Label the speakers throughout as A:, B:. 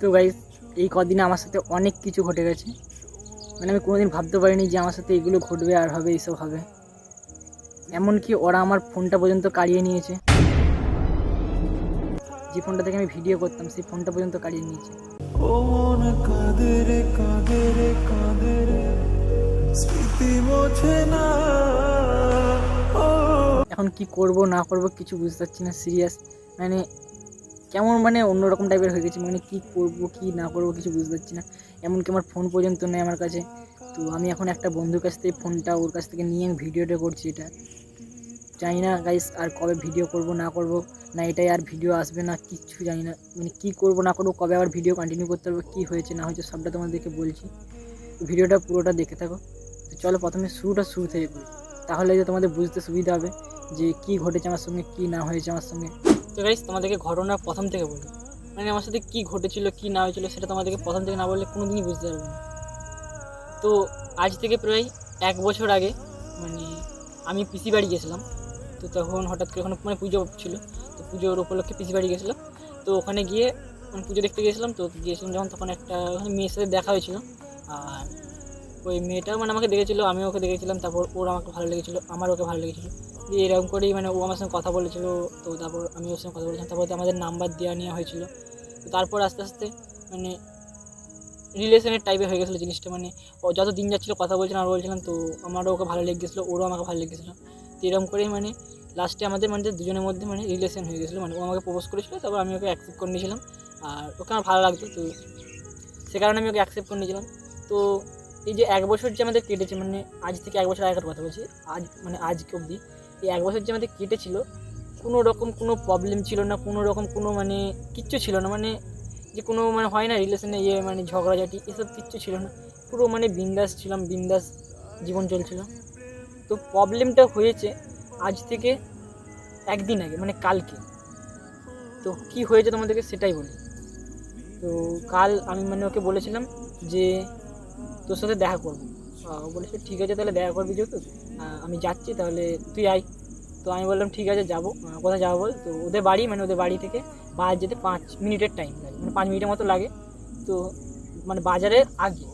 A: তো গাইস এই কদিনে আমার সাথে অনেক কিছু ঘটে গেছে। মানে আমি কোনোদিন ভাবতে পারিনি যে আমার সাথে এগুলো ঘটবে আর হবে এইসব হবে। এমনকি ওরা আমার ফোনটা পর্যন্ত কাড়িয়ে নিয়েছে। যে ফোনটা থেকে আমি ভিডিও করতাম সেই ফোনটা পর্যন্ত কাড়িয়ে নিয়েছে। এখন কি করব না করব কিছু বুঝতে পারছি না সিরিয়াস মানে কেমন মানে অন্যরকম টাইপের হয়ে গেছে মানে কী করব, কী না করব কিছু বুঝতে পারছি না। এমনকি আমার ফোন পর্যন্ত নেই আমার কাছে। তো আমি এখন একটা বন্ধুর কাছ থেকে ফোনটা ওর কাছ থেকে নিয়ে আমি ভিডিওটা করছি এটা। জানি না গাইস আর কবে ভিডিও করব, না করব, না এটাই আর ভিডিও আসবে না, কিচ্ছু জানি না। মানে কী করব, না করব, কবে আবার ভিডিও কন্টিনিউ করতে পারব, কী হয়েছে, না হয়েছে সবটা তোমাদেরকে বলছি। ভিডিওটা পুরোটা দেখে থাকো। তো চলো প্রথমে শুরুটা শুরু থেকে করি। তাহলে যে তোমাদের বুঝতে সুবিধা হবে যে কি ঘটেছে আমার সঙ্গে, কি না হয়েছে আমার সঙ্গে। তো গাইস তোমাদেরকে ঘটনা প্রথম থেকে বলি। মানে আমার সাথে কী ঘটেছিল, কী না হয়েছিল সেটা তোমাদেরকে প্রথম থেকে না বললে কোনো দিনই বুঝতে পারবে না। তো আজ থেকে প্রায় এক বছর আগে মানে আমি পিসি বাড়ি গেছিলাম। তো তখন হঠাৎ করে ওখানে মানে পুজো ছিল, তো পুজোর উপলক্ষে পিসি বাড়ি গেছিলাম। তো ওখানে গিয়ে মানে পুজো দেখতে গিয়েছিলাম তো গিয়েছিলাম যখন তখন একটা ওখানে মেয়ের সাথে দেখা হয়েছিল। আর ওই মেয়েটাও মানে আমাকে দেখেছিলো, আমিও ওকে দেখেছিলাম, তারপর ওর আমাকে ভালো লেগেছিলো, আমার ওকে ভালো লেগেছিলো। দিয়ে এরকম করেই মানে ও আমার সঙ্গে কথা বলেছিল, তো তারপর আমি ওর সঙ্গে কথা বলেছিলাম। তারপর আমাদের নাম্বার দেওয়া নেওয়া হয়েছিল। তো তারপর আস্তে আস্তে মানে রিলেশনের টাইপের হয়ে গেছিল জিনিসটা। মানে ও যত দিন যাচ্ছিল কথা বলছিলাম আর বলছিলাম তো আমারও ওকে ভালো লেগে গেছিল ওরও আমাকে ভালো লেগে গেছিল তো এরকম করেই মানে লাস্টে আমাদের মানে দুজনের মধ্যে মানে রিলেশন হয়ে গেছিল। মানে ও আমাকে প্রপোজ করেছিল, তারপর আমি ওকে অ্যাকসেপ্ট করে নিয়েছিলাম। আর ওকে আমার ভালো লাগতো, তো সে কারণে আমি ওকে অ্যাকসেপ্ট করে নিয়েছিলাম। তো এই যে এক বছর যে আমাদের কেটেছে মানে আজ থেকে এক বছর আগের কথা বলছি, আজ মানে আজকে অবধি। এই এক বছর যে আমাদের কেটেছিল, কোনো রকম কোনো প্রবলেম ছিল না, কোনো রকম কোনো মানে কিচ্ছু ছিল না মানে যে কোনো মানে হয় না রিলেশনে ইয়ে মানে ঝগড়াঝাটি, এসব কিচ্ছু ছিল না। পুরো মানে বিন্দাস ছিলাম, বিন্দাস জীবন চলছিল। তো প্রবলেমটা হয়েছে আজ থেকে একদিন আগে মানে কালকে। তো কি হয়েছে তোমাদেরকে সেটাই বলি। তো কাল আমি মানে ওকে বলেছিলাম যে, তোর সাথে দেখা করব। বলেছে, ঠিক আছে, তাহলে দেখা করবি যেহেতু আমি যাচ্ছি, তাহলে তুই আয়। তো আমি বললাম, ঠিক আছে, যাব। কোথায় যাব বল? তো ওদের বাড়ি মানে ওদের বাড়ি থেকে বাজার যেতে পাঁচ মিনিটের টাইম লাগে মানে পাঁচ মিনিটের মতো লাগে। তো মানে বাজারের আগে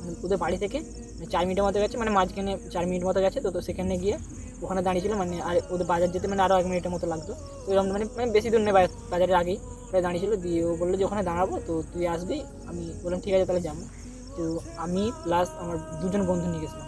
A: মানে ওদের বাড়ি থেকে মানে চার মিনিটের মতো গেছে মানে মাঝখানে চার মিনিট মতো গেছে। তো তো সেখানে গিয়ে ওখানে দাঁড়িয়েছিল মানে আর ওদের বাজার যেতে মানে আরও এক মিনিটের মতো লাগতো। তো এরকম মানে মানে বেশি দূর নেই বাজার- বাজারের আগেই। প্রায় দাঁড়িয়েছিল, দিয়ে ও বলল যে, ওখানে দাঁড়াবো, তো তুই আসবি, আমি বললাম, ঠিক আছে, তাহলে যাব। তো আমি প্লাস আমার দুজন বন্ধু নিয়ে গেছিলাম।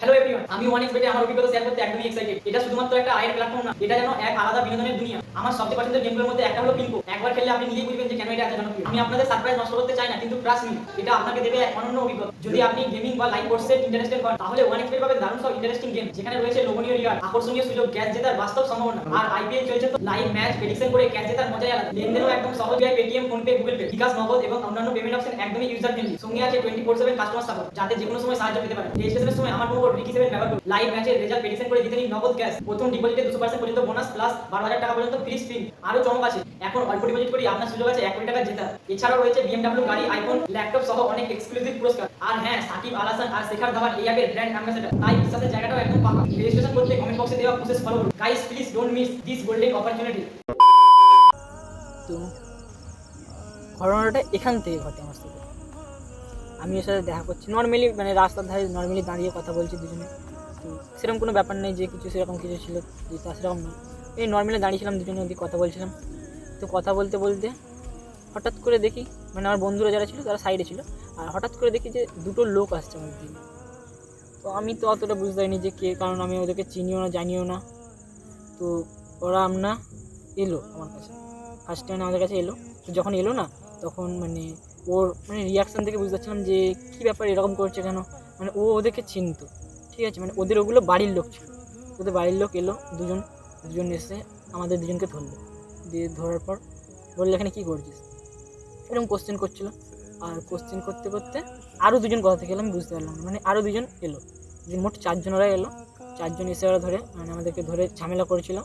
B: হ্যালো এভরিওয়ান আমি ওয়ান এক্স আমার অভিজ্ঞতা শেয়ার করতে একদমই এক্সাইটেড এটা শুধুমাত্র একটা আয়ের প্ল্যাটফর্ম না, এটা যেন এক আলাদা বিনোদনের দুনিয়া। আমার সবচেয়ে পছন্দের গেমগুলোর মধ্যে একটা হলো পিঙ্কো একবার খেললে আপনি নিজেই বুঝবেন যে কেন এটা এত জনপ্রিয়। আমি আপনাদের সারপ্রাইজ নষ্ট করতে চাই না, কিন্তু ট্রাস্ট মি এটা আপনাকে দেবে এক অনন্য অভিজ্ঞতা। যদি আপনি গেমিং বা লাইভ কোর্সে ইন্টারেস্টেড হন, তাহলে ওয়ান এক্স পাবেন দারুণ সব ইন্টারেস্টিং গেম যেখানে রয়েছে লোভনীয় রিওয়ার্ড আকর্ষণীয় সুযোগ ক্যাচ জেতার বাস্তব সম্ভাবনা। আর আইপিএল চলছে তো লাইভ ম্যাচ প্রেডিকশন করে ক্যাচ জেতার মজাই আলাদা। লেনদেনও একদম সহজ হয় Paytm PhonePe Google Pay bKash Nagad এবং অন্যান্য পেমেন্ট অপশন একদমই ইউজার ফ্রেন্ডলি সঙ্গে আছে twenty four seven customer support যাতে যে কোনো সময় সাহায্য পেতে পারেন। রেজিস্ট্রেশনের সময় আমার অনেক পুরস্কার। আর হ্যাঁ শেখার এই তাই জায়গাটাও একদম করতে গাইস প্লিজ মিস অপরচুনিটি
A: ঘটনাটা এখান থেকে ঘটে আমার সাথে। আমি ওর সাথে দেখা করছি। নর্মালি মানে রাস্তার ধারে নর্মালি দাঁড়িয়ে কথা বলছি দুজনে। তো সেরকম কোনো ব্যাপার নেই যে কিছু সেরকম কিছু ছিল, যে তা সেরকম নয় এই নর্মালি দাঁড়িয়েছিলাম দুজনে ওদিকে কথা বলছিলাম। তো কথা বলতে বলতে হঠাৎ করে দেখি মানে আমার বন্ধুরা যারা ছিল তারা সাইডে ছিল। আর হঠাৎ করে দেখি যে দুটো লোক আসছে আমার দিকে। তো আমি তো অতটা বুঝতে পারিনি যে কে, কারণ আমি ওদেরকে চিনিও না, জানিও না। তো ওরা আমরা এলো আমার কাছে। ফার্স্ট টাইম আমাদের কাছে এলো। তো যখন এলো না, তখন মানে ওর মানে রিয়াকশান থেকে বুঝতে পারছিলাম যে কী ব্যাপার এরকম করছে কেন? মানে ও ওদেরকে চিনতো, ঠিক আছে? মানে ওদের ওগুলো বাড়ির লোক ছিল। ওদের বাড়ির লোক এলো, দুজন দুজন এসে আমাদের দুজনকে ধরলো। দিয়ে ধরার পর বলল, এখানে কী করছিস? এরকম কোশ্চেন করছিল। আর কোশ্চেন করতে করতে আরও দুজন কথা থেকে আমি বুঝতে পারলাম মানে আরও দুজন এলো। যে মোট চারজন ওরা এলো। চারজন এসে ওরা ধরে মানে আমাদেরকে ধরে ঝামেলা করেছিল।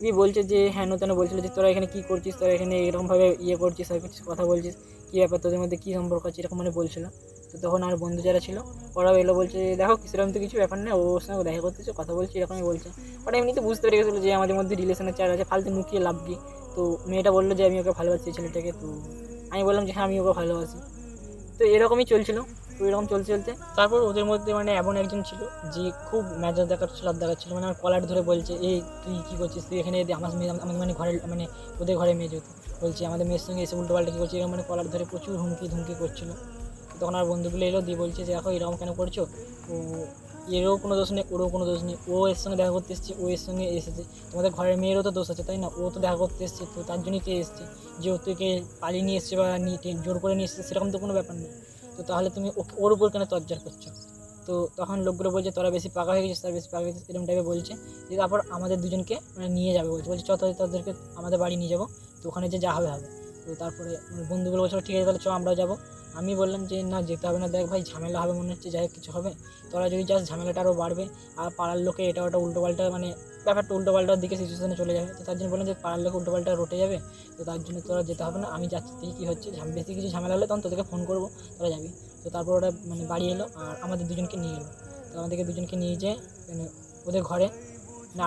A: দিয়ে বলছে যে হেন তেন বলছিল যে, তোরা এখানে কী করছিস? তোরা এখানে এরকমভাবে ইয়ে করছিস আর করছিস কথা বলছিস। কী ব্যাপার, তোদের মধ্যে কী সম্পর্ক আছে, এরকম মানে বলছিল। তো তখন আর বন্ধু যারা ছিল, ওরাও এলো বলছে, দেখো, সেরকম তো কিছু ব্যাপার নেই ওর সঙ্গে দেখা করতেছে, কথা বলছে, এরকমই বলছে। ওরা এমনিতে বুঝতে পেরে গেছিল যে আমাদের মধ্যে রিলেশনের চার আছে, ফালতু মুখিয়ে লাভ কি। তো মেয়েটা বলল যে, আমি ওকে ভালোবাসি ছেলেটাকে। তো আমি বললাম যে হ্যাঁ আমি ওকে ভালোবাসি। তো এরকমই চলছিল, তো এরকম চলতে চলতে তারপর ওদের মধ্যে মানে এমন একজন ছিল যে খুব মেজাজ দেখাচ্ছিল আর দেখাচ্ছিল মানে আমার কলার ধরে বলছে, এই, তুই কী করছিস? তুই এখানে আমার মেয়ে আমাদের মানে ঘরের মানে ওদের ঘরে মেয়ে যেহেতু। বলছে, আমাদের মেয়ের সঙ্গে এসে উল্টো পাল্টা কী করছে? এরকম মানে কলার ধরে প্রচুর হুমকি ধুমকি করছিল। তখন আর বন্ধুগুলো এলো, দিয়ে বলছে যে দেখো, এরকম কেন করছ? ও, এরও কোনো দোষ নেই, ওরও কোনো দোষ নেই। ও এর সঙ্গে দেখা করতে এসছে, ও এর সঙ্গে এসেছে। তোমাদের ঘরের মেয়েরও তো দোষ আছে, তাই না? ও তো দেখা করতে এসছে, তো তার জন্যই কে এসছে? যে ও তুই কে পালিয়ে নিয়ে এসছে বা জোর করে নিয়ে এসছে, সেরকম তো কোনো ব্যাপার নেই। তো তাহলে তুমি ওর উপর কেন তজ্জার করছ? তো তখন লোকগুলো বলছে, তোরা বেশি পাকা হয়ে গেছিস, তারা বেশি পাকা হয়ে গেছিস, এরকম টাইপে বলছে। দিয়ে তারপর আমাদের দুজনকে মানে নিয়ে যাবে বলছে। বলছে, চ তাদেরকে আমাদের বাড়ি নিয়ে যাব। তো ওখানে যে যা হবে হবে। তো তারপরে আমার বন্ধুগুলো বলছিল, ঠিক আছে, তাহলে চ, আমরাও যাব। আমি বললাম যে, না, যেতে হবে না, দেখ ভাই, ঝামেলা হবে মনে হচ্ছে, যাই কিছু হবে। তোরা যদি যাস ঝামেলাটা আরও বাড়বে, আর পাড়ার লোকে এটা ওটা উল্টোপাল্টা মানে ব্যাপারটা উল্টোপাল্টার দিকে সিচুয়েশনে চলে যাবে। তো তার জন্য বললাম যে, পাড়ার লোকে উল্টোপাল্টা রটে যাবে, তো তার জন্য তোরা যেতে হবে না, আমি যাচ্ছি, দেখি কী হচ্ছে। বেশি কিছু ঝামেলা হলে তখন তোদেরকে ফোন করব, তোরা যাবি। তো তারপর ওরা মানে বাড়ি এলো, আর আমাদের দুজনকে নিয়ে এলো। তো আমাদেরকে দুজনকে নিয়ে যেয়ে মানে ওদের ঘরে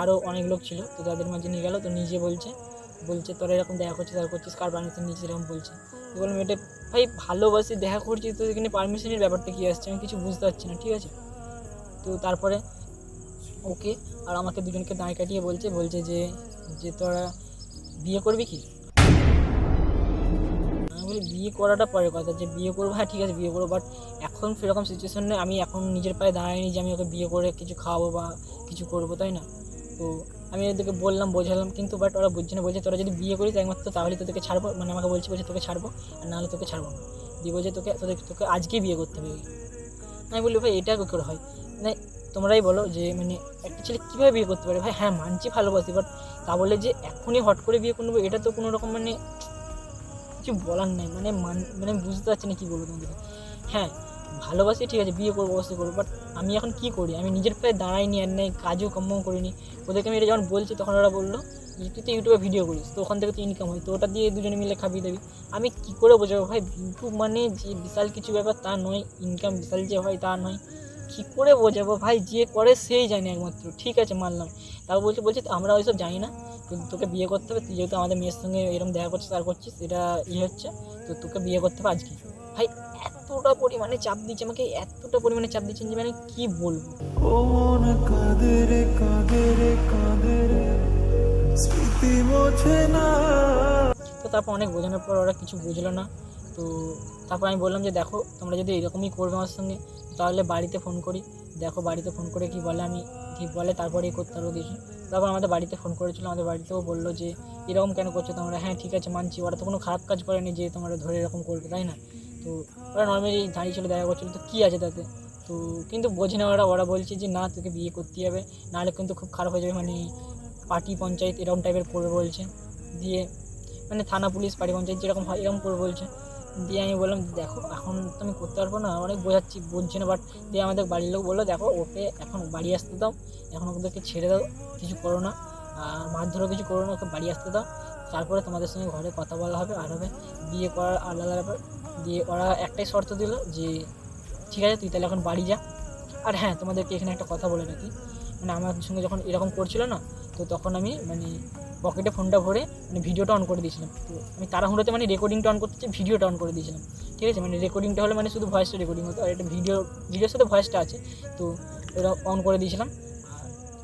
A: আরও অনেক লোক ছিল, তো তাদের মাঝে নিয়ে গেলো, তো নিজে বলছে বলছে, তোরা এরকম দেখা করছিস, আর করছিস, কার পারমিশন নিয়েছিস এরকম বলছে। বললাম, এটা ভাই ভালোবাসি, দেখা করছি, তো এখানে পারমিশনের ব্যাপারটা কী আসছে? আমি কিছু বুঝতে পারছি না, ঠিক আছে? তো তারপরে ওকে আর আমাকে দুজনকে দাঁড় কাটিয়ে বলছে বলছে যে যে তোরা বিয়ে করবি কি? আমি বলি, বিয়ে করাটা পরের কথা, যে বিয়ে করব হ্যাঁ ঠিক আছে, বিয়ে করব বাট এখন সেরকম সিচুয়েশন নেই, আমি এখন নিজের পায়ে দাঁড়াইনি যে আমি ওকে বিয়ে করে কিছু খাওয়াবো বা কিছু করব, তাই না? তো আমি ওদেরকে বললাম, বোঝালাম, কিন্তু বাট ওরা বুঝছে না, বলছে তোরা যদি বিয়ে করিস একমাত্র তাহলে তোদেরকে ছাড়বো। মানে আমাকে বলছে বলছে তোকে ছাড়বো, আর নাহলে তোকে ছাড়বো না। দিয়ে বলছে তোকে, তোদের, তোকে আজকেই বিয়ে করতে হবে। আমি বলি, ভাই, এটা করে হয়? না তোমরাই বলো যে মানে একটা ছেলে কীভাবে বিয়ে করতে পারে? ভাই হ্যাঁ মানছি, ভালোবাসি বাট তা বলে যে এখনই হট করে বিয়ে করব এটা তো কোনো রকম মানে কিছু বলার নেই। মানে মান মানে বুঝতে পারছি না কী বলব তোমাদেরকে। হ্যাঁ ভালোবাসি, ঠিক আছে, বিয়ে করব, অবশ্যই করব বাট আমি এখন কী করি? আমি নিজের পায়ে দাঁড়াইনি, আর নেই কাজও কম্ম করিনি। ওদেরকে আমি এটা যখন বলছি, তখন ওরা বলল, যে তুই তো ইউটিউবে ভিডিও করিস, তো ওখান থেকে তো ইনকাম হয়, তো ওটা দিয়ে দুজনে মিলে খাবিয়ে দেবি। আমি কী করে বোঝাবো ভাই? ইউটিউব মানে যে বিশাল কিছু ব্যাপার, তা নয় ইনকাম বিশাল যে হয়, তা নয়। কী করে বোঝাবো ভাই? যে করে সেই জানে একমাত্র, ঠিক আছে, মানলাম। তাও বলছে বলছে আমরা ওইসব জানি না, তো তোকে বিয়ে করতে হবে, তুই যেহেতু আমাদের মেয়ের সঙ্গে এরকম দেখা করছিস, আর করছিস, এটা ইয়ে হচ্ছে, তো তোকে বিয়ে করতে হবে আজকে। ভাই এতটা পরিমাণে চাপ দিচ্ছে আমাকে এতটা পরিমাণে চাপ দিচ্ছেন যে মানে কি বলব? তো তারপর অনেক বোঝানোর পর ওরা কিছু বুঝলো না। তো তারপর আমি বললাম যে দেখো তোমরা যদি এরকমই করবে আমার সঙ্গে তাহলে বাড়িতে ফোন করি। দেখো বাড়িতে ফোন করে কি বলে আমি ঠিক বলে তারপরে করতে পারব কিছু। তারপর আমাদের বাড়িতে ফোন করেছিল আমাদের বাড়িতেও বলল যে এরকম কেন করছ তোমরা? হ্যাঁ ঠিক আছে মানছি। ওরা তো কোনো খারাপ কাজ করেনি যে তোমরা ধরে এরকম করবে তাই না? তো ওরা নর্মালি দাঁড়িয়ে ছিল, দেখা করছিল, তো কী আছে তাতে? তো কিন্তু বোঝে না ওরা ওরা বলছে যে, না, তোকে বিয়ে করতেই হবে। নাহলে কিন্তু খুব খারাপ হয়ে যাবে মানে পার্টি পঞ্চায়েত এরকম টাইপের করবে বলছে। দিয়ে মানে থানা পুলিশ, পার্টি পঞ্চায়েত যেরকম হয়, এরকম করে বলছে। দিয়ে আমি বললাম, দেখো, এখন তো আমি করতে পারব না। অনেক বোঝাচ্ছি, বুঝছে না বাট দিয়ে আমাদের বাড়ির লোক বলল, দেখো, ওকে এখন বাড়ি আসতে দাও, এখন ওদেরকে ছেড়ে দাও, কিছু করো না। আর মারধরও কিছু করো না, ওকে বাড়ি আসতে দাও। তারপরে তোমাদের সঙ্গে ঘরে কথা বলা হবে, আর হবে বিয়ে করার আলাদা ব্যাপার। দিয়ে ওরা একটাই শর্ত দিল যে, ঠিক আছে, তুই তাহলে এখন বাড়ি যা। আর হ্যাঁ তোমাদেরকে এখানে একটা কথা বলে রাখি। মানে আমার সঙ্গে যখন এরকম করছিল না, তো তখন আমি মানে পকেটে ফোনটা ভরে মানে ভিডিওটা অন করে দিয়েছিলাম। তো আমি তাড়াহুড়োতে মানে রেকর্ডিংটা অন করতে, ভিডিওটা অন করে দিয়েছিলাম। ঠিক আছে? মানে রেকর্ডিংটা হলে মানে শুধু ভয়েসটা রেকর্ডিং হতো, আর এটা ভিডিও ভিডিওর সাথে ভয়েসটা আছে। তো ওটা অন করে দিয়েছিলাম।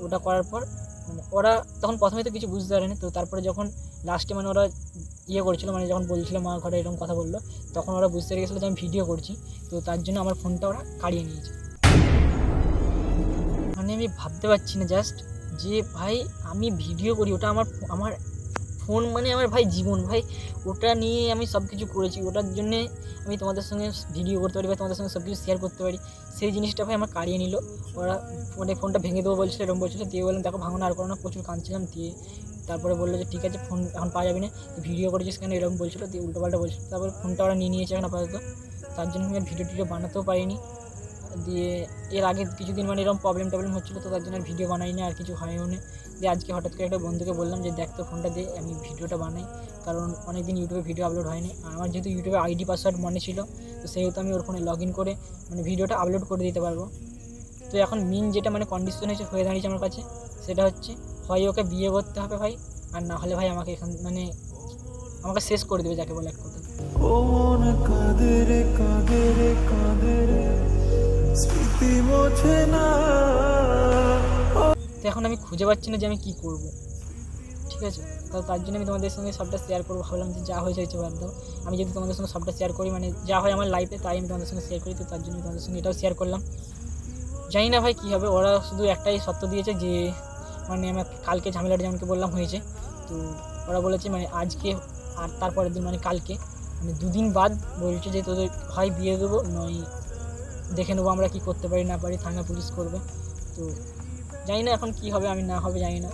A: ওটা করার পর মানে ওরা তখন প্রথমে তো কিছু বুঝতে পারেনি। তো তারপরে যখন লাস্টে মানে ওরা ইয়ে করছিল মানে যখন বলছিল মা ঘরে এরকম কথা বলল, তখন ওরা বুঝতে গেছিল যে আমি ভিডিও করছি। তো তার জন্য আমার ফোনটা ওরা কাড়িয়ে নিয়েছে। মানে আমি ভাবতে পারছি না জাস্ট যে ভাই আমি ভিডিও করি, ওটা আমার আমার ফোন মানে আমার ভাই জীবন, ভাই। ওটা নিয়ে আমি সব কিছু করেছি। ওটার জন্যে আমি তোমাদের সঙ্গে ভিডিও করতে পারি বা তোমাদের সঙ্গে সব কিছু শেয়ার করতে পারি। সেই জিনিসটা ভাই আমার কাড়িয়ে নিল। ওরা ফোনে ফোনটা ভেঙে দেবো বলছিল এরকম বলছিল। দিয়ে বললাম, দেখো ভাঙো না, আর করো না। প্রচুর কাঁদছিলাম। দিয়ে তারপরে বলল যে, ঠিক আছে, ফোন এখন পাওয়া যাবে না। ভিডিও করেছিস কেন? এরকম বলছিল। দিয়ে উল্টোপাল্টা বলছিল। তারপরে ফোনটা ওরা নিয়ে নিয়েছে এখন আপাতত। তার জন্য আমি ভিডিও টিডিও বানাতেও পারিনি। দিয়ে এর আগে কিছুদিন মানে এরকম প্রবলেম টবলেম হচ্ছিল তো তার জন্য আর ভিডিও বানাই না, আর কিছু হয়ও না। দিয়ে আজকে হঠাৎ করে একটা বন্ধুকে বললাম যে, দেখ তো ফোনটা দে, আমি ভিডিওটা বানাই। কারণ অনেক দিন ইউটিউবে ভিডিও আপলোড হয়নি। আর আমার যেহেতু ইউটিউবে আইডি পাসওয়ার্ড মনে ছিল, তো সেহেতু আমি ওর ফোনে লগ ইন করে মানে ভিডিওটা আপলোড করে দিতে পারব। তো এখন মেন যেটা মানে কন্ডিশন হয়েছে, হয়ে দাঁড়িয়েছে আমার কাছে, সেটা হচ্ছে, হয় ওকে বিয়ে করতে হবে ভাই, আর না হলে ভাই আমাকে এখান মানে আমাকে শেষ করে দেবে যাকে বলে এক কথা তো এখন আমি খুঁজে পাচ্ছি না যে আমি কী করব। ঠিক আছে? তো তার জন্য আমি তোমাদের সঙ্গে সবটা শেয়ার করব। ভাবলাম যে যা হয়েছে হয়েছে বাদ দাও। আমি যদি তোমাদের সঙ্গে সবটা শেয়ার করি মানে যা হয় আমার লাইফে তাই আমি তোমাদের সঙ্গে শেয়ার করি। তো তার জন্য তোমাদের সঙ্গে এটাও শেয়ার করলাম। জানি না ভাই কী হবে। ওরা শুধু একটাই সত্য দিয়েছে যে মানে আমার কালকে ঝামেলাটা যেমনকে বললাম হয়েছে। তো ওরা বলেছে মানে আজকে আর তারপরের দিন মানে কালকে। মানে দুদিন বাদ বলছে যে তোদের হয় বিয়ে দেবো, নয় দেখে নেব আমরা কী করতে পারি, না পারি, থানা পুলিশ করবে। তো জানি না এখন কী হবে, আমি না হবে জানি না।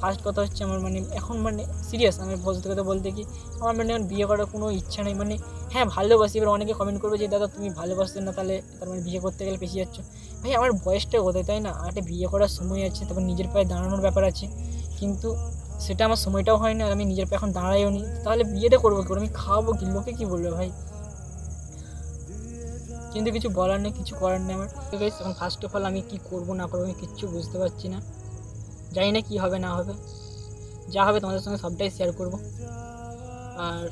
A: ফার্স্ট কথা হচ্ছে আমার মানে এখন মানে সিরিয়াস আমি বলতে কথা বলতে কি, আমার মানে এখন বিয়ে করার কোনো ইচ্ছা নেই। মানে হ্যাঁ ভালোবাসি, এবার অনেকে কমেন্ট করবে যে, দাদা, তুমি ভালোবাসতে না, তাহলে তার মানে বিয়ে করতে গেলে পেছিয়ে যাচ্ছ। ভাই, আমার বয়সটা কোথায়, তাই না? একটা বিয়ে করার সময় আছে, তারপর নিজের পায়ে দাঁড়ানোর ব্যাপার আছে। কিন্তু সেটা আমার সময়টাও হয় না আমি নিজের পায়ে এখন দাঁড়াইও নি। তাহলে বিয়েটা করব কি আমি খাওয়াবো কি? লোকে কী বলবে ভাই? কিন্তু কিছু বলার নেই, কিছু করার নেই আমার। তো এখন ফার্স্ট অফ অল আমি কী করব, না করব আমি কিচ্ছু বুঝতে পারছি না। জানি না কী হবে, না হবে। যা হবে তোমাদের সঙ্গে সবটাই শেয়ার করব। আর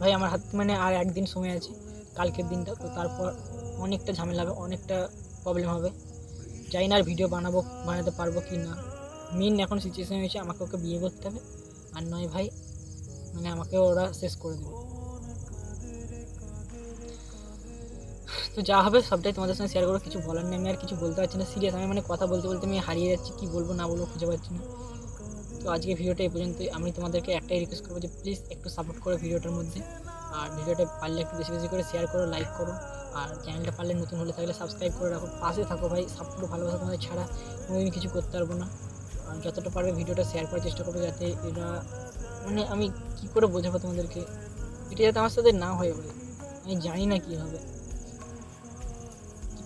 A: ভাই, আমার হাত মানে আর একদিন সময় আছে, কালকের দিনটা। তো তারপর অনেকটা ঝামেলা হবে, অনেকটা প্রবলেম হবে। জানি না আর ভিডিও বানাবো, বানাতে পারব কি না। মেন এখন সিচুয়েশান হয়েছে, আমাকে ওকে বিয়ে করতে হবে। আর নয় ভাই মানে আমাকে ওরা শেষ করে দেবে। তো যা হবে সবটাই তোমাদের সঙ্গে শেয়ার করব। কিছু বলার নেই, আমি আর কিছু বলতে পারছি না। সিরিয়াস আমি মানে কথা বলতে বলতে আমি হারিয়ে যাচ্ছি, কী বলব না বলব খুঁজে পাচ্ছি না। তো আজকে ভিডিওটা এই পর্যন্তই। আমি তোমাদেরকে একটাই রিকোয়েস্ট করব যে প্লিজ একটু সাপোর্ট করো ভিডিওটার মধ্যে। আর ভিডিওটা পারলে একটু বেশি বেশি করে শেয়ার করো লাইক করো। আর চ্যানেলটা পারলে নতুন হলে থাকলে সাবস্ক্রাইব করে রাখো। পাশে থাকো ভাই সাপোর্ট ভালোবাসা তোমাদের ছাড়া আমি কিছু করতে পারব না। আর যতটা পারবে ভিডিওটা শেয়ার করার চেষ্টা করবে যাতে এরা মানে আমি কী করে বোঝাবো তোমাদেরকে? এটা যাতে আমার সাথে না হয় ভাই আমি জানি না কী হবে।